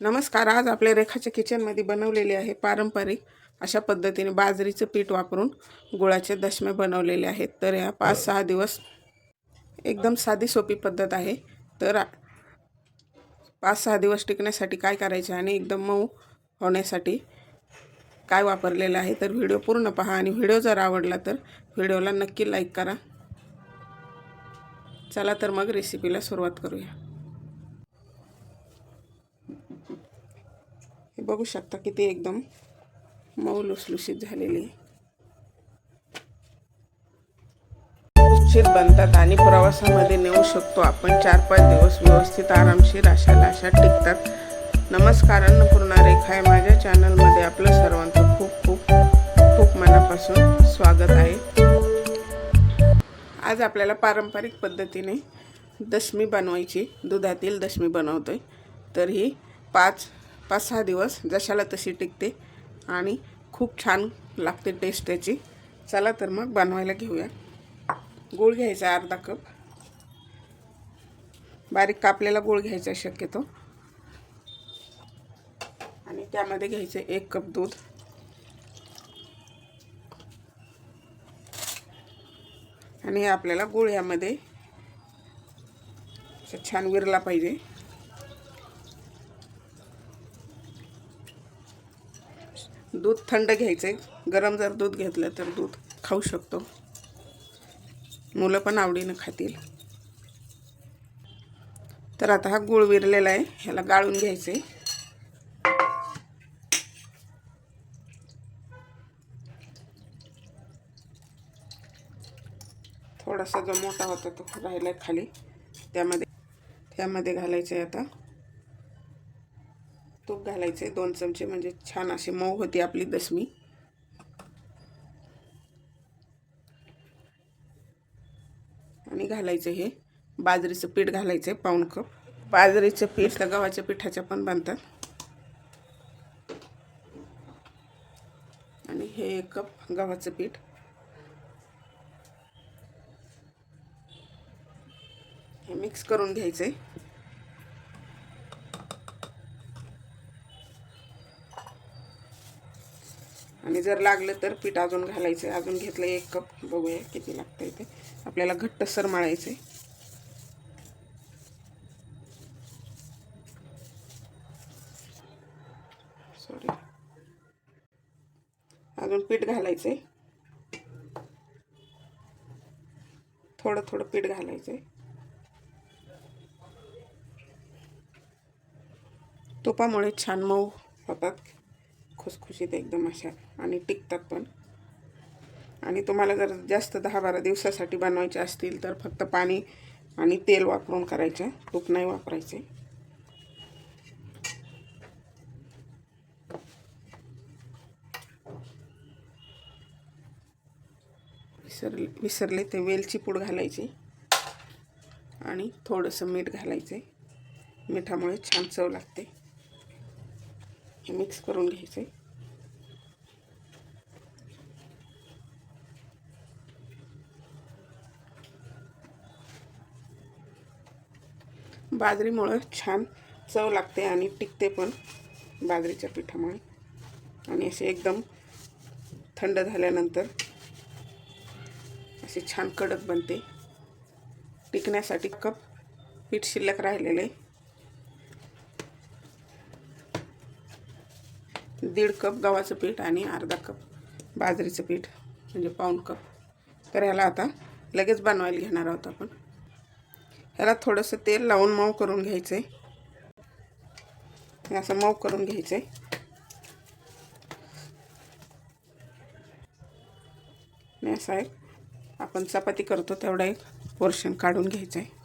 नमस्कार आज आपल्या रेखाच्या किचनमध्ये बनवलेले आहे पारंपरिक अशा पद्धतीने बाजरीचं पीठ वापरून गुळाचे दशमे बनवलेले आहेत. तर या पाच सहा दिवस एकदम साधी सोपी पद्धत आहे. तर पाच सहा दिवस टिकण्यासाठी काय करायचे आणि एकदम मऊ होण्यासाठी काय वापरलेलं आहे तर व्हिडिओ पूर्ण पहा. आणि व्हिडिओ जर आवडला तर व्हिडिओला नक्की लाईक करा. चला तर मग रेसिपीला सुरुवात करूया. बघू शकता किती एकदम मऊ लुसलुशीत झालेली आहे. बनतात आणि प्रवासामध्ये नेऊ शकतो आपण. चार पाच दिवस व्यवस्थित आरामशीर अशा लाशा टिकतात. नमस्कार अन्नपूर्णा रेखा आहे. माझ्या चॅनलमध्ये आपलं सर्वांचं खूप खूप खूप मनापासून स्वागत आहे. आज आपल्याला पारंपरिक पद्धतीने दशमी बनवायची. दुधातील दशमी बनवतोय. तर ही पाच पाच सहा दिवस जशाला तशी टिकते आणि खूप छान लागते टेस्ट त्याची. चला तर मग बनवायला घेऊया. गूळ घ्यायचा अर्धा कप. बारीक कापलेला गूळ घ्यायचा शक्यतो. आणि त्यामध्ये घ्यायचं एक कप दूध. आणि हे आपल्याला गूळ यामध्ये असं छान विरला पाहिजे. दूध थंड घ्यायचं आहे गरम जर दूध घेतलं तर दूध खाऊ शकतो. मुलं पण आवडीनं खातील. तर आता हा गुळ विरलेला आहे. ह्याला गाळून घ्यायचं आहे थोडासा जो मोठा होता तो राहिला खाली. त्यामध्ये त्यामध्ये घालायचं आहे आता. तूप घालायचे. दोन चमचे म्हणजे छान अशी मऊ होती आपली दशमी आणि घालायचं हे. बाजरीचं पीठ घालायचं आहे पाऊण कप. बाजरीचं पीठ तर गव्हाच्या पिठाच्या पण बनतात. आणि हे एक कप गव्हाचं पीठ. हे मिक्स करून घ्यायचं आहे आणि जर लागलं तर पीठ अजून घालायचं. आहे अजून घेतलं एक कप. बघूया किती लागतं इथे आपल्याला घट्टसर मळायचं आहे सॉरी अजून पीठ घालायचं आहे थोडं थोडं पीठ घालायचं आहे तुपामुळे छान मऊ होतात. खुसखुशीत एकदम अशा आणि टिकतात पण. आणि तुम्हाला जर जास्त दहा बारा दिवसासाठी बनवायचे असतील तर फक्त पाणी आणि तेल वापरून करायचे. तूप नाही वापरायचे. विसरले विसरले ते वेलची पूड घालायची आणि थोडंसं मीठ घालायचे. मिठामुळे छान चव लागते. हे मिक्स करून घ्यायचे बाजरीमुळं छान चव लागते आणि टिकते पण बाजरीच्या पिठामुळे. आणि असे एकदम थंड झाल्यानंतर असे छान कडक बनते. टिकण्यासाठी कप पीठ शिल्लक राहिलेले. दीड कप गव्हाचं पीठ आणि अर्धा कप बाजरीचं पीठ म्हणजे पाऊण कप. तर ह्याला आता लगेच बनवायला घेणार आहोत आपण. ह्याला थोडंसं तेल लावून मऊ करून घ्यायचं आहे असं मऊ करून घ्यायचं आहे असा एक आपण चपाती करतो तेवढा एक पोर्शन काढून घ्यायचं आहे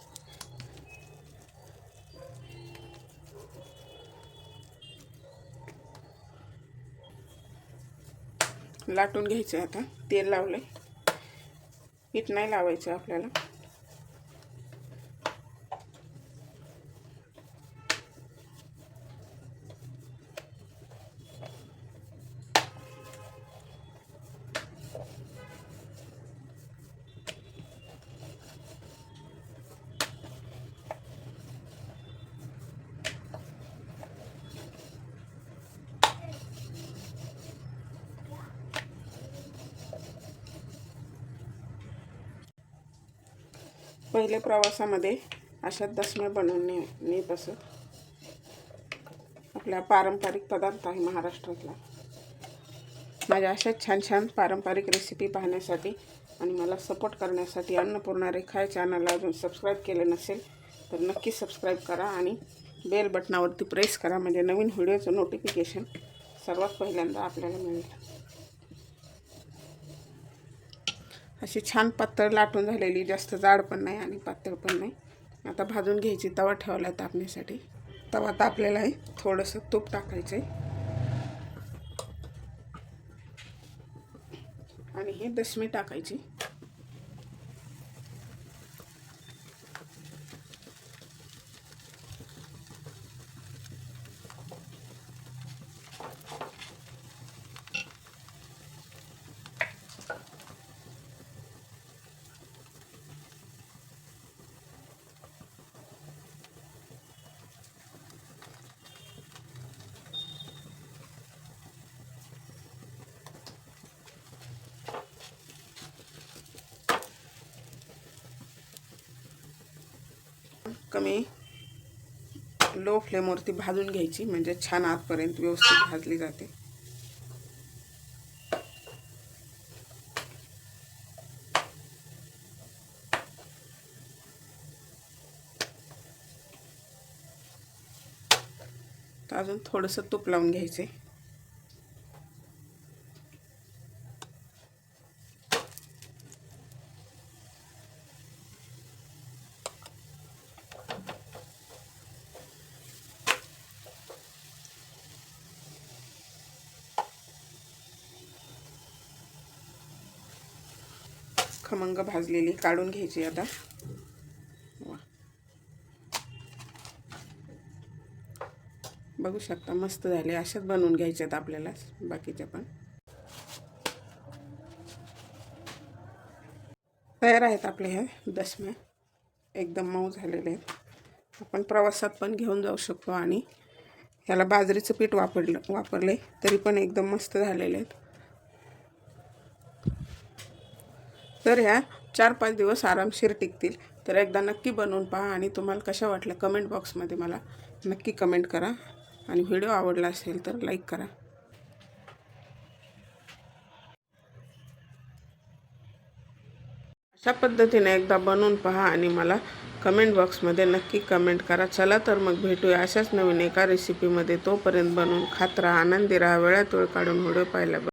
लाटून घ्यायचं आहे आता. तेल लावलं आहे पीठ नाही लावायचं आपल्याला. पहिले प्रवासामध्ये अशा दसम्या बनवून ने नेत असत आपल्या पारंपरिक पदार्थ आहे महाराष्ट्रातला. माझ्या अशाच छान छान पारंपरिक रेसिपी पाहण्यासाठी आणि मला सपोर्ट करण्यासाठी अन्नपूर्णा रेखा या चॅनलला अजून सबस्क्राईब केले नसेल तर नक्की सबस्क्राईब करा आणि बेल बटनावरती प्रेस करा म्हणजे नवीन व्हिडिओचं नोटिफिकेशन सर्वात पहिल्यांदा आपल्याला मिळेल. अशी छान पातळ लाटून झालेली जास्त जाड पण नाही आणि पातळ पण नाही. आता भाजून घ्यायची तवा ठेवला तापण्यासाठी. तवा तापलेला आहे थोडंसं तूप टाकायचं आहे आणि हे दशमी टाकायची. कमी लो फ्लेमवरती भाजून घ्यायची म्हणजे छान आतपर्यंत व्यवस्थित भाजली जाते. तर अजून थोडंसं तूप लावून घ्यायचे. खमंग भाजलेली काढून घ्यायची आता. बघू शकता मस्त झाले. अशाच बनवून घ्यायचे आहेत आपल्याला बाकीच्या पण. तयार आहेत आपले हे दशम्या एकदम मऊ झालेले आहेत. आपण प्रवासात पण घेऊन जाऊ शकतो आणि ह्याला बाजरीचं पीठ वापरलं वापरले तरी पण एकदम मस्त झालेले आहेत. तर ह्या चार पाच दिवस आरामशीर टिकतील. तर एकदा नक्की बनवून पहा आणि तुम्हाला कशा वाटल्या कमेंट बॉक्समध्ये मला नक्की कमेंट करा. आणि व्हिडिओ आवडला असेल तर लाईक करा. अशा पद्धतीने एकदा बनवून पहा आणि मला कमेंट बॉक्समध्ये नक्की कमेंट करा. चला तर मग भेटूया अशाच नवीन एका रेसिपीमध्ये तोपर्यंत बनवून खात राहा. आनंदी राहा. वेळात वेळ काढून व्हिडिओ पाहायला